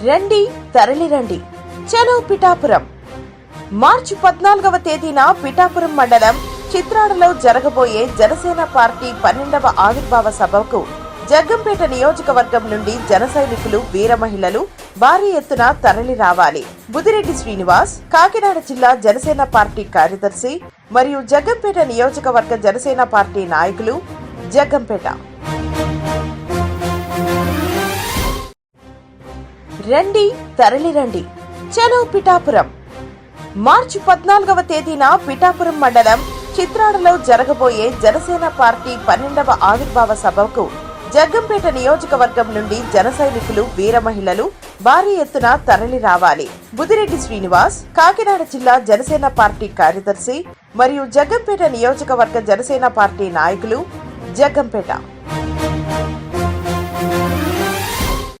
రండి తరలిరండి చలో పిఠాపురం. మార్చి పద్నాలుగవ తేదీన పిఠాపురం మండలం చిత్రాడలో జరగబోయే జనసేన పార్టీ పన్నెండవ ఆవిర్భావ సభకు జగ్గంపేట నియోజకవర్గం నుండి జన సైనికులు వీర మహిళలు భారీ ఎత్తున తరలి రావాలి. బుదిరెడ్డి శ్రీనివాస్ కాకినాడ జిల్లా జనసేన పార్టీ కార్యదర్శి మరియు జగ్గంపేట నియోజకవర్గ జనసేన పార్టీ నాయకులు జగ్గంపేట. రండి తరలిరండి చలో పిఠాపురం. మార్చి పద్నాలుగవ తేదీన పిఠాపురం మండలం చిత్రాడలో జరగబోయే జనసేన పార్టీ పన్నెండవ ఆవిర్భావ సభకు జగ్గంపేట నియోజకవర్గం నుండి జన సైనికులు వీర మహిళలు భారీ ఎత్తున తరలి రావాలి. బుదిరెడ్డి శ్రీనివాస్ కాకినాడ జిల్లా జనసేన పార్టీ కార్యదర్శి మరియు జగ్గంపేట నియోజకవర్గ జనసేన పార్టీ నాయకులు జగ్గంపేట.